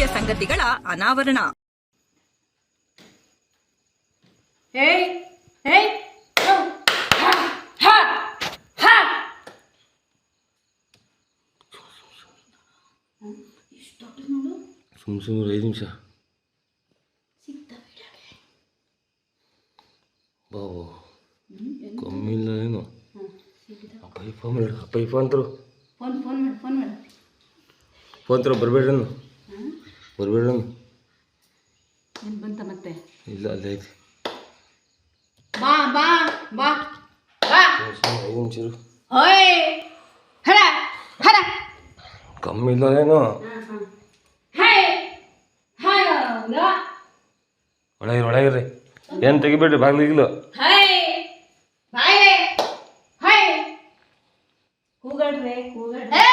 ಅನಾವರಣ ಸಂಗತಿಗಳ ಅನಾವರಣ. ಹೋ, ಹ, ಹ, ಹ. ಎಷ್ಟು ದೊಡ್ಡದು ನೋಡು ಸುಮ್ ಸುಮ್ಮನೆ ಐದು ನಿಮಿಷ ಬಾವು ಕಮ್ಮಿ ಇಲ್ಲ ಏನು? ಅಪ್ಪ ಫೋನ್ ಮಾಡಿ ಅಪ್ಪ ಫೋನ್ ತರು. ಫೋನ್ ಫೋನ್ ಮಾಡು ಫೋನ್ ಮಾಡು. ಫೋನ್ ತರು ಬರಬೇಡ್ರಿ ಹಾಂ ಬರಬೇಡ್ರಿ ಏನು ಬಂತ ಮತ್ತೆ? ಇಲ್ಲ ಅಲ್ಲೇ ಐತಿ ಬಾ ಬಾ ಬಾ ಬಾ. ಐದು ಹಡ ಹರ. ಕಮ್ಮಿ ಇಲ್ಲ ಏನು? ಒಳಗಿರಿ ಒಳಗಿರಿ. ಏನು ತೆಗಿಬೇಡ್ರಿ ಬಾಗ್ಲಿಗಿಲ್ಲ ಹೇ ಕೂಗಡ್ರಿ ಹೇ. ಕೂಗಾಡ್ರೆ ಕೂಗಾಡ್ರೆ.